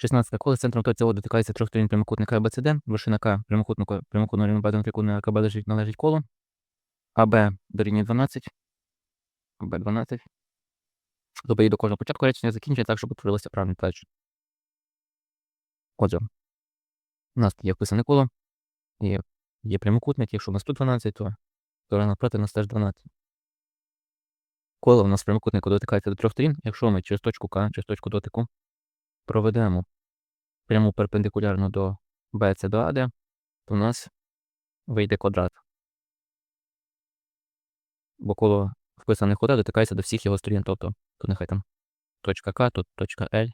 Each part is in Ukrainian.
16. Коли з центром ТЦО дотикається трьох сторін прямокутника АБЦД, вершина К прямокутника прямокутного рівнобедреного трикутника КБ лежить належить колу, АБ дорівнює 12, АБ 12. Тобто і до кожного початку речення закінчує так, щоб утворилося правильне твердження. Отже, у нас є вписане коло, і є прямокутник, якщо у нас тут 12, то сторона навпроти у нас теж 12. Коло у нас прямокутнику дотикається до трьох сторін, якщо ми через точку К, через точку дотику проведемо пряму перпендикулярно до BC до AD, то у нас вийде квадрат. Бо коло вписаних кута дотикається до всіх його сторін, тобто тут нехай там точка К, тут точка L.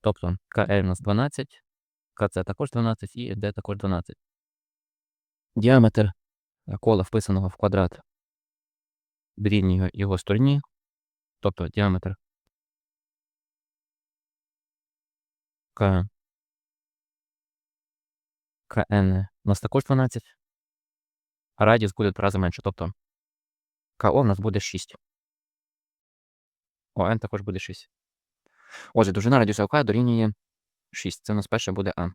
Тобто КЛ у нас 12, КЦ також 12 і D також 12. Діаметр кола вписаного в квадрат дорівнює його стороні, тобто діаметр К КН у нас також 12, а радіус буде в рази менше, тобто КО у нас буде 6. ОН також буде 6. Отже, довжина радіуса ОК дорівнює 6. Це у нас перше буде А.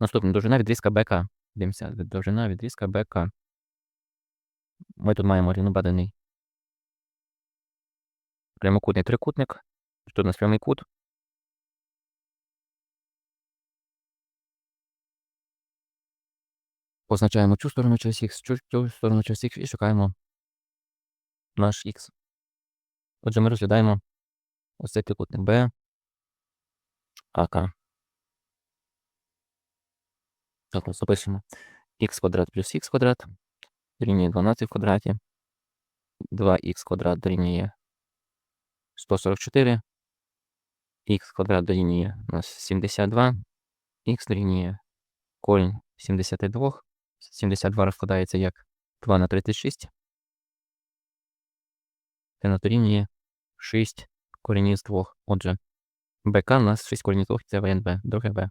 Наступне довжина відрізка БК. Дивимося, довжина відрізка БК. Ми тут маємо рівнобедений прямокутний трикутник. Тут у нас прямий кут. Позначаємо цю сторону через х, цю, сторону через х і шукаємо наш х. Отже, ми розглядаємо ось цей трикутник Б, АК. Так, ось запишемо х квадрат плюс х квадрат дорівнює 12 в квадраті. 2х квадрат дорівнює 144. х квадрат дорівнює у нас 72. х дорівнює корінь 72. 72 розкладається як 2 на 36. Це на дорівнює 6 корінів з 2. Отже, БК у нас 6 корінів з 2, це варіант Б, друге Б.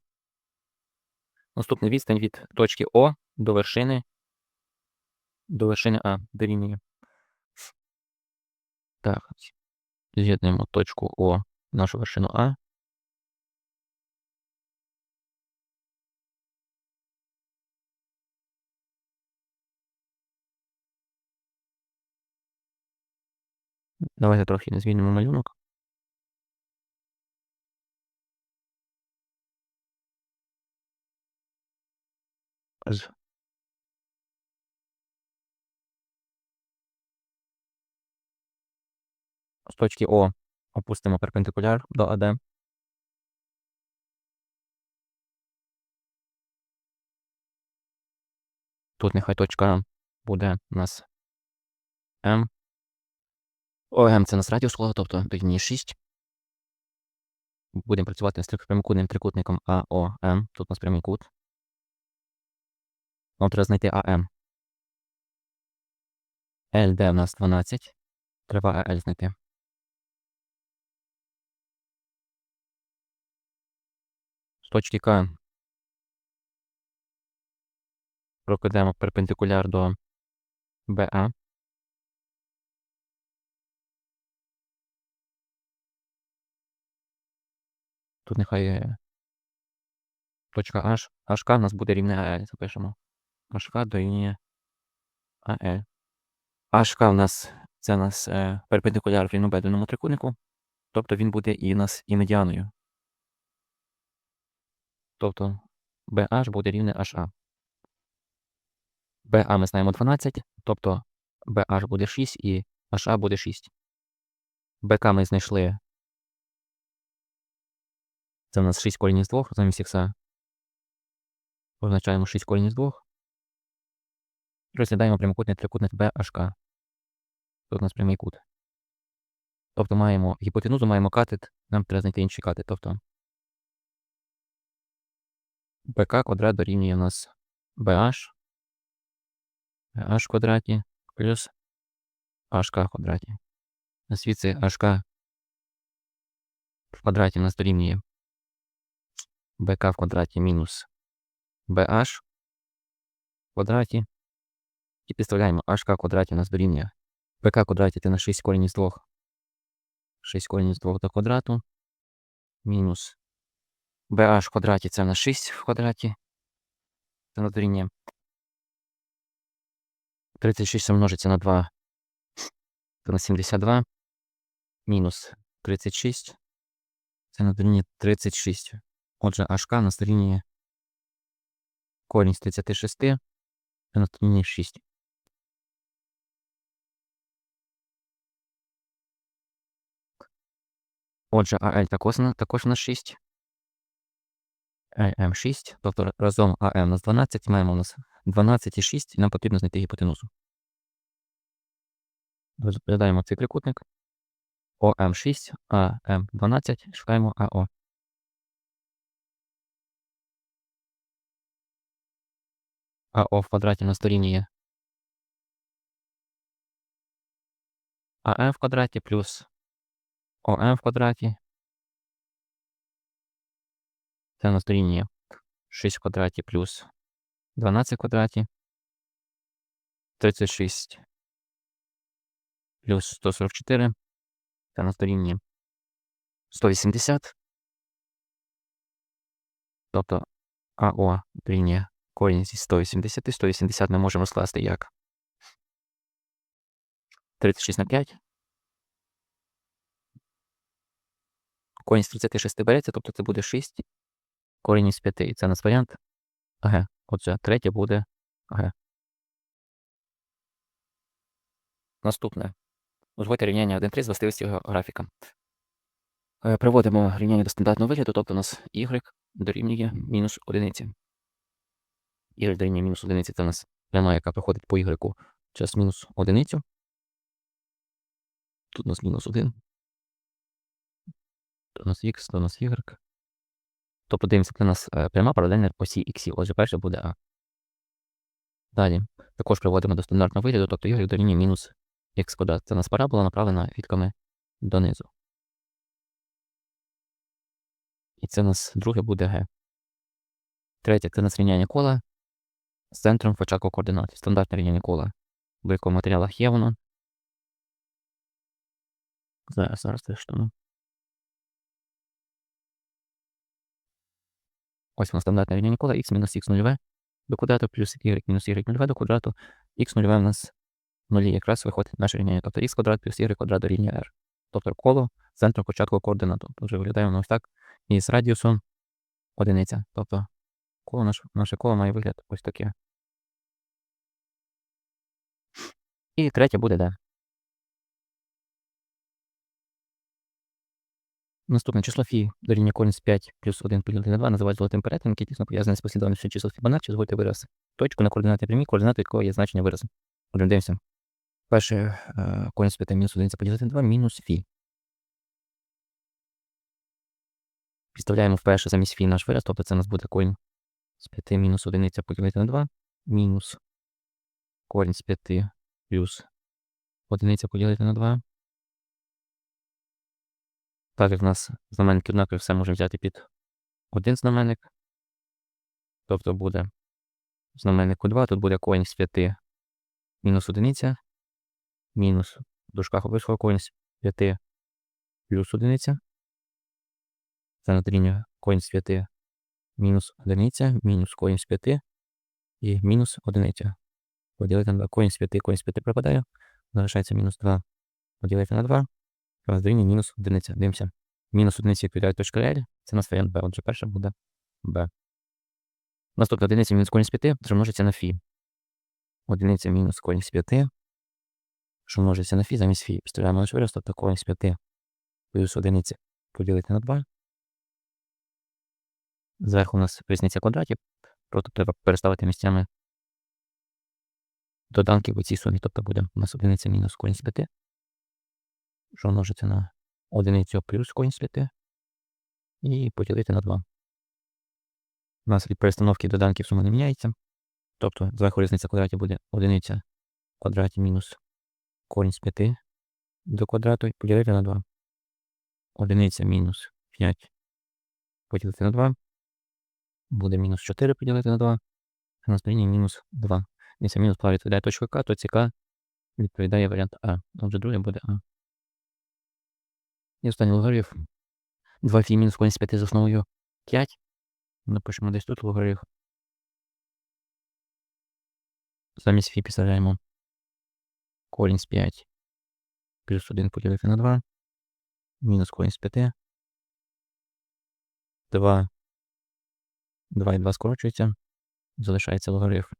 Наступна відстань від точки О до вершини до вершини А дорівнює. Так, з'єднуємо точку О нашу вершину А. Давайте трохи не змінимо малюнок. З точки О опустимо перпендикуляр до АД. Тут нехай точка буде у нас М. ОМ це у нас радіус тобто дорівнює 6. Будемо працювати з прямокутним трикутником АОМ. Тут у нас прямий кут. Нам треба знайти АМ. ЛД у нас 12. Треба АЛ знайти. З точки К прокладемо перпендикуляр до БА. Тут нехай е, точка H. HK у нас буде рівне АЛ, запишемо. HK дорівнює АЛ. HK у нас це у нас е, перпендикуляр в рівнобедреному трикутнику, тобто він буде і у нас і медіаною. Тобто BH буде рівне HA. BA ми знаємо 12, тобто BH буде 6 і HA буде 6. BK ми знайшли. Це у нас 6 корінь з 2 замість х. Позначаємо 6 корінь з 2. Розглядаємо прямокутний трикутник BHK. Тут у нас прямий кут. Тобто маємо гіпотенузу, маємо катет, нам треба знайти інший катет. Тобто БК квадрат дорівнює у нас BH. BH квадраті плюс HK в квадраті. Звідси HK в квадраті у нас дорівнює БК в квадраті мінус BH в квадраті. І підставляємо HK в квадраті у нас дорівнює БК в квадраті це на 6 корінь з 2. 6 корінь з 2 до квадрату. Мінус BH в квадраті це на 6 в квадраті. Це на дорівнює 36 множиться на 2. Це на 72. Мінус 36. Це на дорівнює 36. Отже, HK на дорівнює корінь з 36. На дорівнює 6. Отже, АЛ також на, також на 6. АМ 6. Тобто разом АМ у нас 12, маємо у нас 12 і 6, і нам потрібно знайти гіпотенузу. Розглядаємо цей трикутник. ОМ 6, АМ 12, шукаємо АО. АО в квадраті у нас дорівнює АМ в квадраті плюс ОМ в квадраті. Це у нас дорівнює 6 в квадраті плюс 12 в квадраті. 36 плюс 144. Це у нас дорівнює 180. Тобто АО дорівнює корінь зі 180. 180 ми можемо скласти як 36 на 5. Корінь з 36 береться, тобто це буде 6. Корінь із 5. І це у нас варіант АГ. Отже, третє буде АГ. Наступне. Узводьте рівняння 1,3 з властивості графіка. Е, Приводимо рівняння до стандартного вигляду, тобто у нас y дорівнює мінус одиниці. Y дорівнює мінус одиниці це у нас пряма, яка проходить по y через мінус одиницю. Тут у нас мінус 1. Тут у нас х, тут у нас y. Тобто дивимося, це у нас е, пряма паралельна по осі х. Отже, перше буде А. Далі. Також приводимо до стандартного вигляду, тобто y дорівнює мінус х квадрат. Це у нас парабола направлена вітками донизу. І це у нас друге буде Г. Третє це у нас рівняння кола з центром початку координат. Стандартне рівняння кола. В якому матеріалах є воно. Зараз, зараз теж штану. Ось воно стандартне рівняння кола х мінус х нульове до квадрату плюс y мінус y нульове до квадрату. х нульове у нас нулі якраз виходить наше рівняння, тобто х квадрат плюс y квадрат дорівнює r. Тобто коло центру початку координату. Вже виглядає воно ось так. І з радіусом одиниця. Тобто коло наше, наше коло має вигляд ось таке. І третє буде D. Наступне число Фі дорівнює корінь з 5 плюс 1 поділити на 2 називають золотим перетином, який тісно пов'язаний з послідовністю чисел Фібоначчі, звольте вираз. Точку на координати прямі, координати якого є значення виразу. Отже, дивимося. Перше е, корінь з 5 мінус 1 поділити на 2 мінус Фі. Підставляємо вперше замість Фі наш вираз, тобто це у нас буде корінь з 5 мінус 1 поділити на 2 мінус корінь з 5 плюс 1 поділити на 2. Так як в нас знаменники однакові, все можемо взяти під один знаменник. Тобто буде знаменнику 2, тут буде корінь з 5 мінус одиниця, мінус в дужках обов'язково корінь з 5 плюс одиниця. Це на дорівнює корінь з 5 мінус одиниця, мінус корінь з 5 і мінус одиниця. Поділити на 2. Корінь з 5, корінь з 5 пропадає. Залишається мінус 2 поділити на 2. Дорівнює мінус одиниця. Дивимося. Мінус одиниці відповідає точка L. Це нас варіант B. Отже, перша буде B. Наступна одиниця мінус корінь з 5, що множиться на Фі. Одиниця мінус корінь з 5, що множиться на Фі замість Фі. Підставляємо наш вираз, тобто корінь з 5 плюс одиниця поділити на 2. Зверху у нас різниця квадратів. Просто треба переставити місцями доданки в цій сумі. Тобто буде у нас одиниця мінус корінь з 5, що множиться на одиницю плюс корінь з 5 і поділити на 2. У нас від перестановки доданків сума не міняється. Тобто зверху різниця квадратів буде одиниця в квадраті мінус корінь з 5 до квадрату і поділити на 2. Одиниця мінус 5 поділити на 2. Буде мінус 4 поділити на 2. А на сторінні мінус 2. Якщо мінус плаві відповідає точка К, то ці К відповідає варіант А. Отже, друге буде А. І останній логарифм. 2 фі мінус корінь з 5 з основою 5. Напишемо десь тут логарифм. Замість фі підставляємо корінь з 5 плюс 1 поділити на 2, мінус корінь з 5, 2, 2 і 2 скорочується, залишається логарифм.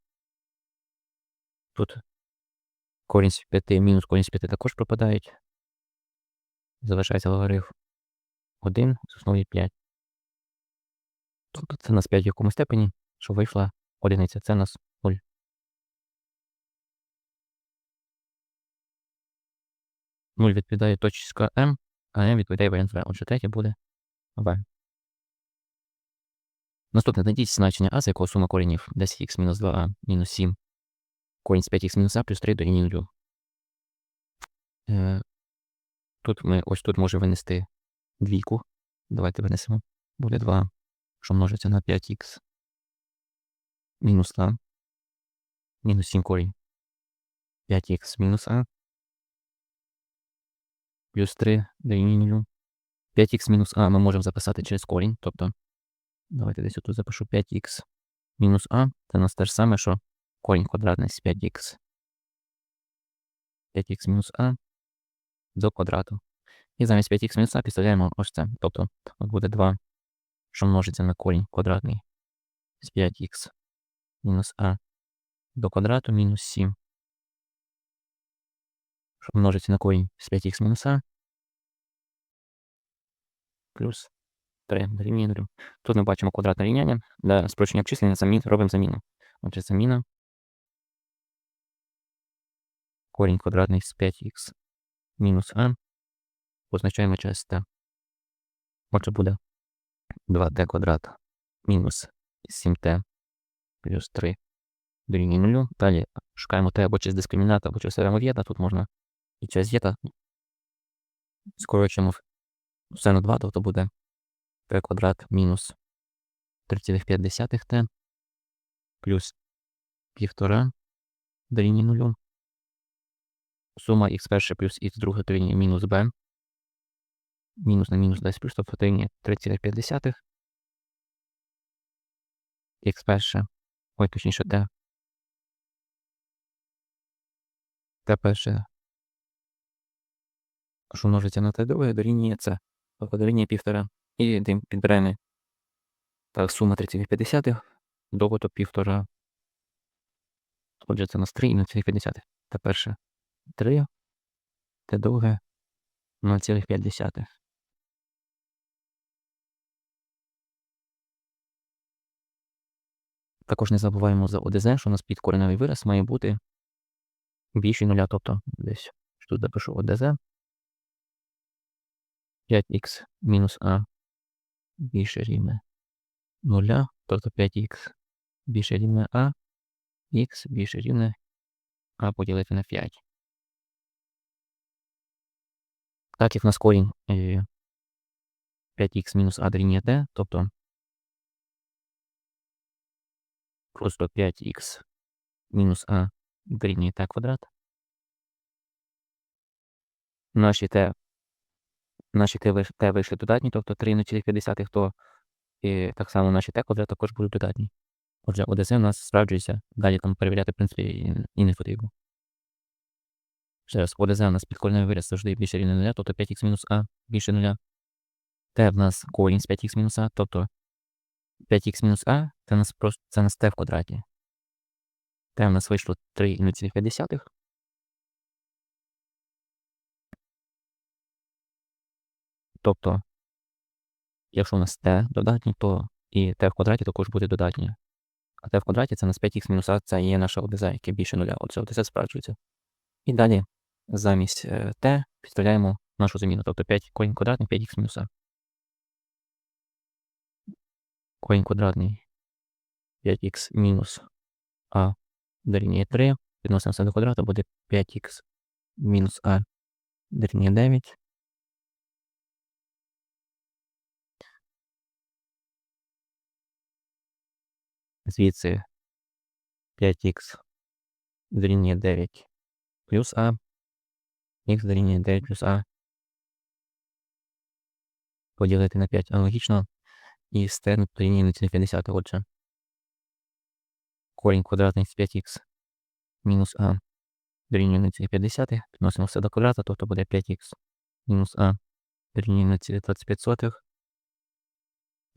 Тут корінь з 5 мінус корінь з 5 також пропадають. Залишається логарифм 1 з основі 5. Тобто це у нас 5 в якому степені, що вийшла одиниця. Це у нас 0. Нуль відповідає точка М, а М відповідає варіант В. Отже, третє буде В. Наступне знайдіть значення А, з якого сума коренів 10х мінус 2а мінус 7. Корінь з 5х мінус а плюс 3 дорівнює 0. Е, Тут ми ось тут може винести двійку. Давайте винесемо. Буде 2, що множиться на 5х мінус а. Мінус 7 корінь. 5х мінус а. Плюс 3 дорівнює 0. 5х мінус а ми можемо записати через корінь. Тобто, давайте десь тут запишу 5х мінус а. Це у нас те ж саме, що корінь квадратний з 5х. 5х мінус а до квадрату. І замість 5х мінус а підставляємо ось це. Тобто от буде 2, що множиться на корінь квадратний з 5х мінус а до квадрату мінус 7. Що множиться на корінь з 5х мінус а плюс 3 дорівнює 0. Тут ми бачимо квадратне рівняння. Для спрощення обчислення замін, робимо заміну. Отже, заміна. Корінь квадратний з 5х мінус а. Позначаємо через t. Отже, буде 2t квадрат мінус 7t плюс 3 дорівнює 0. Далі шукаємо t або через дискримінат, або через теорему Вєта. Тут можна і через Вєта. Скорочуємо все на 2, тобто буде t квадрат мінус 3,5t плюс 1,5 дорівнює 0. Сума х перше плюс х друге дорівнює мінус b. Мінус на мінус дасть плюс, тобто дорівнює 3,5. Х перше. Ой, точніше, t. Т перше. Що множиться на t друге, дорівнює це. Тобто дорівнює 1,5. І підберемо так, сума 3,5. Добуток 1,5. Отже, це у нас 3 і 0,5. Т перше 3. Т друге 0,5. Також не забуваємо за ОДЗ, що у нас підкореневий вираз має бути більший нуля, тобто десь тут запишу ОДЗ. 5х мінус А більше рівне нуля, тобто 5х більше рівне А, х більше рівне А поділити на 5. Так як в нас корінь 5х мінус А дорівнює d, тобто просто 5х мінус А дорівнює t квадрат. Наші t, наші t вийшли додатні, тобто 3 на 50, то і так само наші t квадрат також будуть додатні. Отже, ОДЗ у нас справджується. Далі там перевіряти, в принципі, і, і не потрібно. Ще раз, ОДЗ у нас підкореневий вираз завжди більше рівне 0, тобто 5х мінус А більше 0. Т в нас корінь з 5х мінус А, тобто 5х мінус А це у нас просто це у нас Т в квадраті. Т у нас вийшло 3,5. Тобто, якщо у нас Т додатні, то і Т в квадраті також буде додатні. А Т в квадраті це у нас 5х мінус А, це є наша ОДЗ, яке більше нуля. Отже, ОДЗ справджується. І далі замість t підставляємо нашу заміну, тобто 5 корінь квадратний 5х мінус а. Корінь квадратний 5х мінус а дорівнює 3. Відносимо все до квадрату, буде 5х мінус а дорівнює 9. Звідси 5х дорівнює 9 плюс а х дорівнює 9 плюс а. Поділити на 5 аналогічно. і стегну дорівнює 0,50. Отже, корінь квадратний з 5х мінус а дорівнює 0,50. Підносимо все до квадрата, тобто буде 5х мінус а дорівнює 0,25.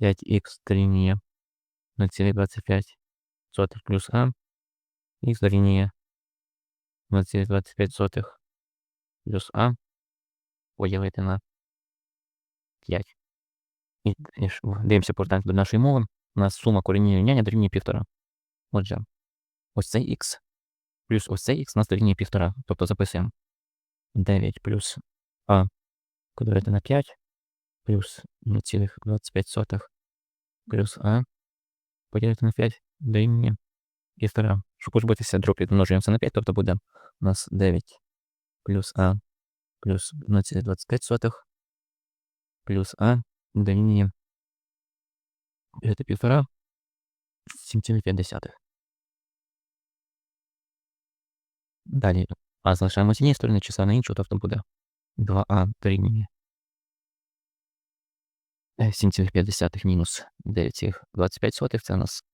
5х дорівнює 0,25 плюс а. Х дорівнює 0,25 плюс а поділити на 5. І, і дивимося повертаємося до нашої мови. У нас сума коренів рівняння дорівнює 1,5. Отже, ось цей х плюс ось цей х у нас дорівнює 1,5. Тобто записуємо 9 плюс а поділити на 5 плюс 0,25 плюс а поділити на 5 дорівнює 1,5. Щоб позбутися дроб, підмножуємо це на 5, тобто буде у нас 9 плюс а плюс 0,25 плюс а дорівнює 1,5 7,5. Далі а залишаємо з однієї сторони числа на іншу, тобто буде 2а дорівнює 7,5 мінус 9,25. Це у нас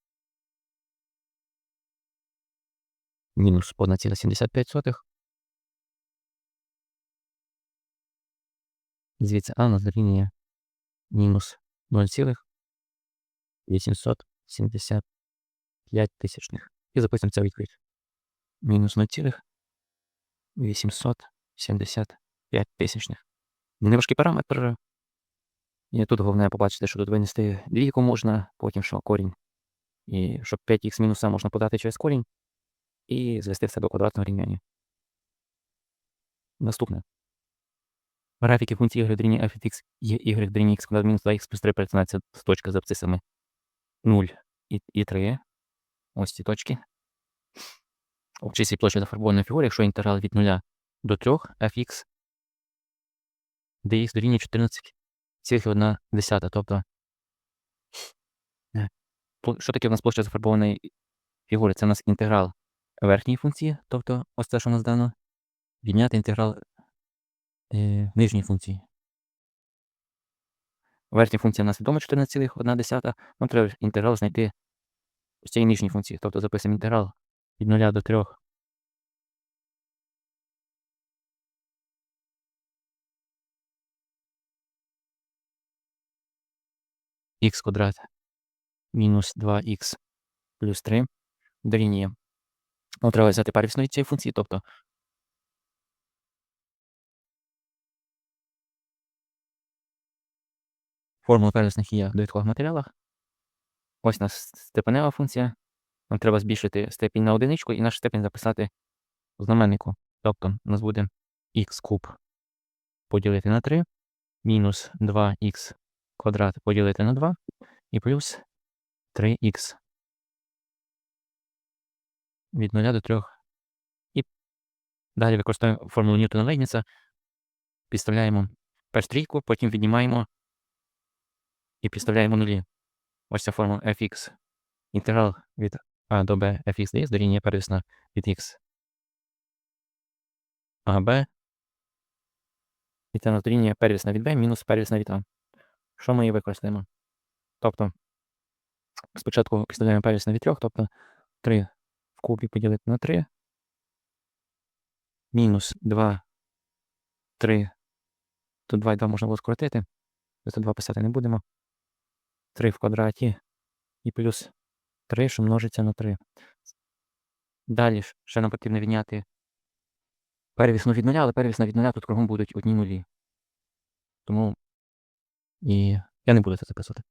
мінус 1,75. Звідси А у нас мінус 0,875 тисячних. І записуємо це відповідь. Мінус 0,875 тисячних. Неважкий параметр. І тут головне побачити, що тут винести двійку можна, потім що корінь. І щоб 5х мінуса можна подати через корінь і звести все до квадратного рівняння. Наступне. Графіки функції y дорівнює f від x є y дорівнює x квадрат мінус 2х плюс 3 перетинається з точка з абцисами 0 і, 3. Ось ці точки. Обчислі площі зафарбованої фігури, якщо інтервал від 0 до 3 fx, де dx дорівнює 14 0,1. Тобто, е. що таке в нас площа зафарбованої фігури? Це у нас інтеграл верхньої функції, тобто ось те, що у нас дано, відняти інтеграл е, нижньої функції. Верхня функція у нас відома 14,1, нам треба інтеграл знайти ось цієї нижньої функції. Тобто записуємо інтеграл від 0 до 3 х квадрат мінус 2х плюс 3 дорівнює. Нам треба взяти первісну від цієї функції, тобто формула первісних є в довідкових матеріалах. Ось у нас степенева функція. Нам треба збільшити степінь на одиничку і наш степінь записати в знаменнику. Тобто у нас буде х куб поділити на 3, мінус 2х квадрат поділити на 2 і плюс 3х від 0 до 3. І далі використовуємо формулу Ньютона Лейбніца, підставляємо перш трійку, потім віднімаємо і підставляємо нулі. Ось ця формула fx. Інтеграл від a до b fx dx дорівнює первісна від x ab. І це дорівнює первісна від b мінус первісна від a. Що ми її використаємо? Тобто, спочатку підставляємо первісна від 3, тобто 3 в кубі поділити на 3. Мінус 2, 3. Тут 2 і 2 можна було скоротити. Тобто 2 писати не будемо. 3 в квадраті і плюс 3, що множиться на 3. Далі ще нам потрібно відняти первісну від нуля, але первісна від нуля тут кругом будуть одні нулі. Тому і я не буду це записувати.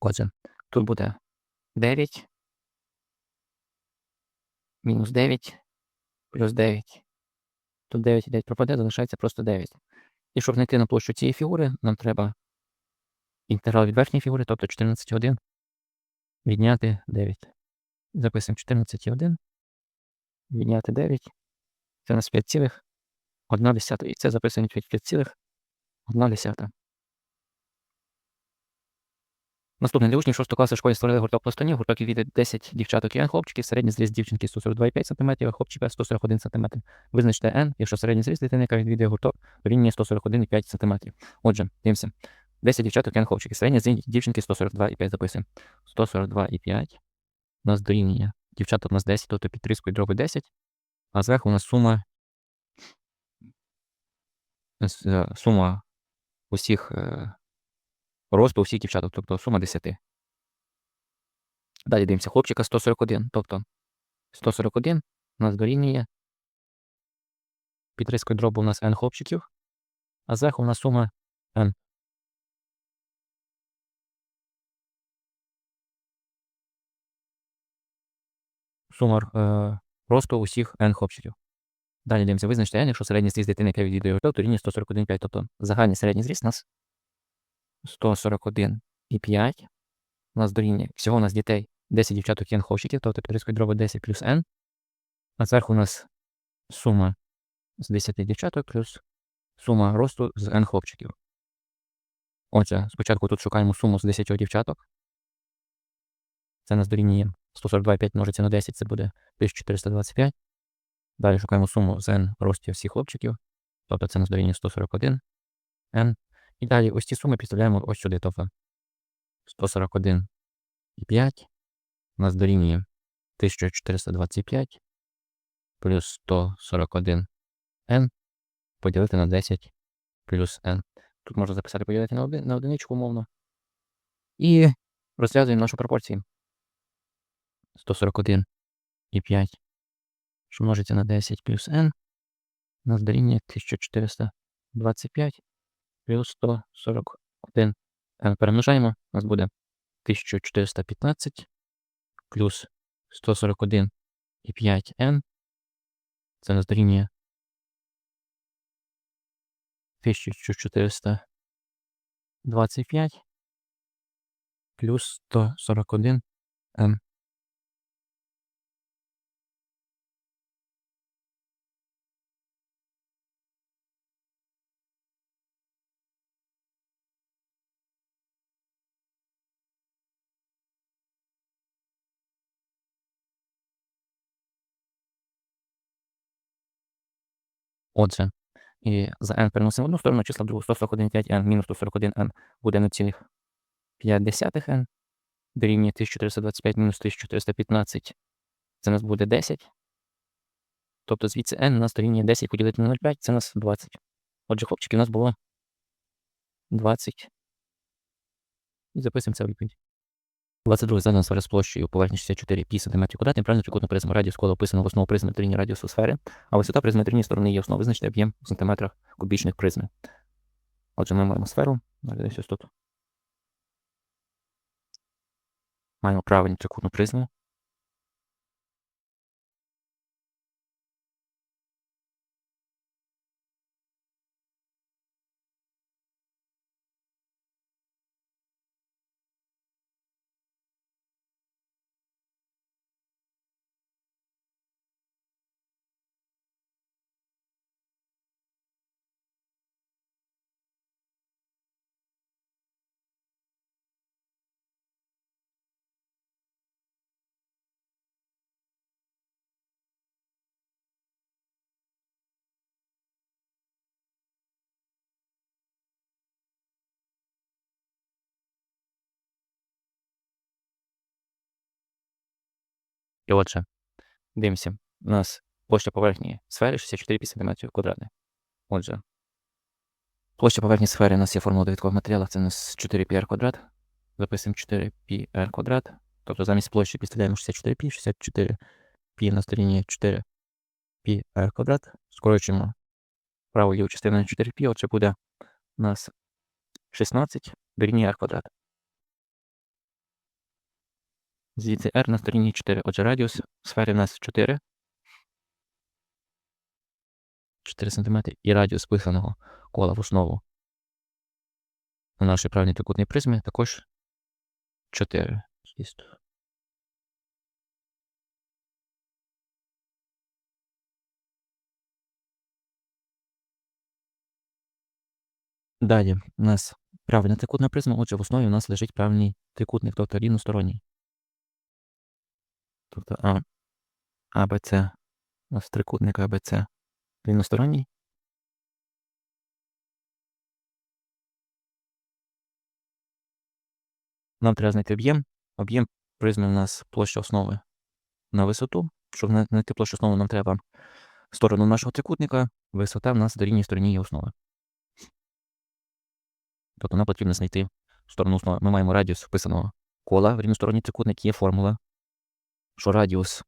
Отже, тут буде 9, мінус 9, плюс 9. Тут 9 і 9 пропаде, залишається просто 9. І щоб знайти на площу цієї фігури, нам треба інтеграл від верхньої фігури, тобто 14,1 відняти 9. Записуємо 14,1. Відняти 9. Це у нас 5,1. І це записуємо від 5,1. Наступний для учнів 6 класу школи створили гурток пластунів. Гурток від 10 дівчаток і хлопчиків. Середній зріст дівчинки 142,5 см, а хлопчика 141 см. Визначте n, якщо середній зріст дитини, яка відвідує гурток, рівня 141,5 см. Отже, дивимося. 10 дівчаток n хлопчиків. Середня з дівчинки 142,5 записуємо. 142,5 у нас дорівнює. Дівчаток у нас 10, тобто під трискою дроби 10. А зверху у нас сума е, сума усіх е, росту усіх дівчаток, тобто сума 10. Далі дивимося, хлопчика 141, тобто 141 у нас дорівнює. Під дробу у нас n хлопчиків, а зверху у нас сума n. Сума е, росту усіх n хлопчиків. Далі дивимося, визначте n, якщо середній зріст дитини, яка відвідує готел, то рівня 141,5. Тобто загальний середній зріст у нас 141,5. У нас дорівнює. Всього у нас дітей 10 дівчаток n хлопчиків, тобто підрискують дроби 10 плюс n. А зверху у нас сума з 10 дівчаток плюс сума росту з n хлопчиків. Отже, спочатку тут шукаємо суму з 10 дівчаток. Це нас дорівнює 142,5 множиться на 10, це буде 1425. Далі шукаємо суму з n ростів всіх хлопчиків. Тобто це нас дорівнює 141 n. І далі ось ці суми підставляємо ось сюди. Тобто 141,5 у нас дорівнює 1425 плюс 141 n поділити на 10 плюс n. Тут можна записати поділити на, один, на одиничку умовно. І розв'язуємо нашу пропорцію. 141,5 що множиться на 10 плюс n, у нас дорівнює 1425 плюс 141 n. Перемножаємо, у нас буде 1415 плюс 141 і 5n. Це нас дорівнює 1425 плюс 141 n. Отже, і за n переносимо в одну сторону, числа в другу 141,5n мінус 141n буде 0,5n. Дорівнює 1425 мінус 1415. Це у нас буде 10. Тобто звідси n у нас дорівнює 10 поділити на 0,5, це у нас 20. Отже, хлопчики, у нас було 20. І записуємо це відповідь. 22 зелена сфера з площею поверхні 64 пі см квадратний, правильно трикутна призма радіус кола описано в основу призми на радіусу сфери, а висота призми на сторони є основа. визначити об'єм в сантиметрах кубічних призми. Отже, ми маємо сферу. Десь ось тут. Маємо правильну трикутну призму. І отже, дивимося, у нас площа поверхні сфери 64 см квадратних. Отже, площа поверхні сфери у нас є формула довідкових матеріалах, це у нас 4πr квадрат. Записуємо 4πr квадрат. Тобто замість площі підставляємо 64π, 64 π на стороні 4πr квадрат. Скорочуємо праву ліву частину на 4π, отже буде у нас 16 дорівнює r квадрат. Звідси R на стороні 4. Отже, радіус сфери в нас 4. 4 см. І радіус писаного кола в основу на нашій правильній трикутній призмі також 4. Далі у нас правильна трикутна призма, отже, в основі у нас лежить правильний трикутник, тобто рівносторонній. Тобто А, АБЦ, у нас трикутник АБЦ рівносторонній. Нам треба знайти об'єм. Об'єм призми у нас площа основи на висоту. Щоб знайти площу основи, нам треба сторону нашого трикутника. Висота в нас дорівнює стороні її основи. Тобто нам потрібно знайти сторону основи. Ми маємо радіус вписаного кола в рівносторонній трикутник. Є формула, що радіус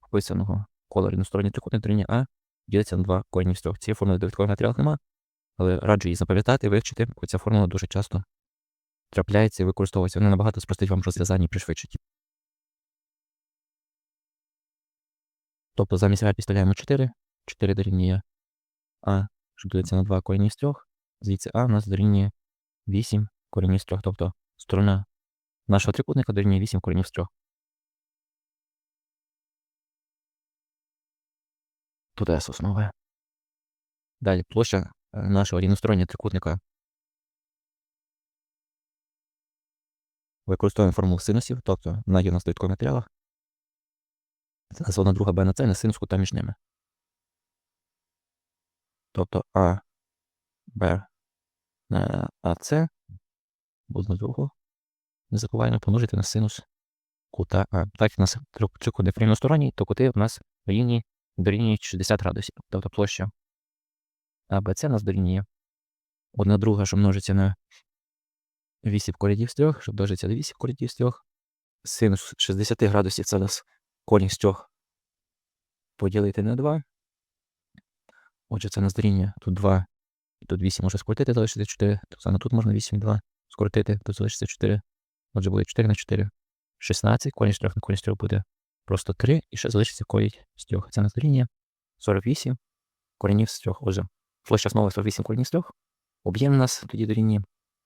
вписаного кола трикутник дорівнює А ділиться на 2 корінь з 3. Цієї формули в довідкових матеріалах нема, але раджу її запам'ятати, вивчити, бо ця формула дуже часто трапляється і використовується. Вона набагато спростить вам розв'язання і пришвидшить. Тобто замість А підставляємо 4, 4 дорівнює А, що ділиться на 2 корінь з 3. Звідси А у нас дорівнює 8 корінь з 3. Тобто сторона нашого трикутника дорівнює 8 корінь з 3. Тут S. Далі площа е, нашого рівностороннього трикутника. Використовуємо формулу синусів, тобто вона є нас в матеріалах. Це названа друга b на c на синус кута між ними. Тобто А, Б на АС одну другу. Не забуваємо помножити на синус кута А. Так у нас трик- трикутник рівносторонній, то кути у нас рівні дорівнюють 60 градусів. Тобто площа АБЦ нас дорівнює одна друга, що множиться на 8 коренів з 3, що множиться на 8 коренів з 3. Синус 60 градусів це нас корінь з 3 поділити на 2. Отже, це нас дорівнює тут 2, і тут 8 можна скоротити, залишиться 4. Так само тут можна 8 і 2 скоротити, тут залишиться 4. Отже, буде 4 на 4. 16, корінь з 3 на корінь з 3 буде просто 3, і ще залишиться корінь з 3. Це нас дорівнює 48 коренів з 3. Отже, площа основи 48 коренів з 3. Об'єм у нас тоді дорівнює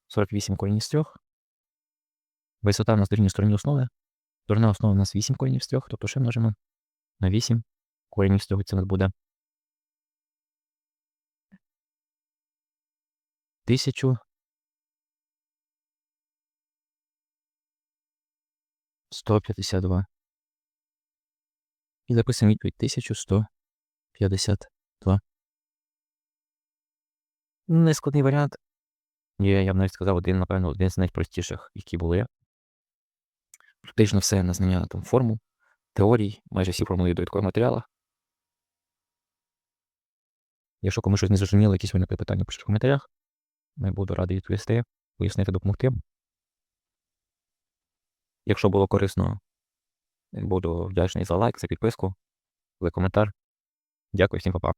48 коренів з 3. Висота у нас дорівнює стороні основи. Сторона основи у нас 8 коренів з 3, тобто ще множимо на 8 коренів з 3. Це у нас буде 1000 152. І записуємо відповідь 1152. Нескладний варіант. Є, я б навіть сказав, один, напевно, один з найпростіших, які були. Практично все на знання там формул, теорій, майже всі формули в довідкових матеріалах. Якщо комусь щось не зрозуміло, якісь виникли питання, пишіть в коментарях. Я буду радий відповісти, пояснити, допомогти. Якщо було корисно, буду вдячний за лайк, за підписку, за коментар. Дякую всім, па-па.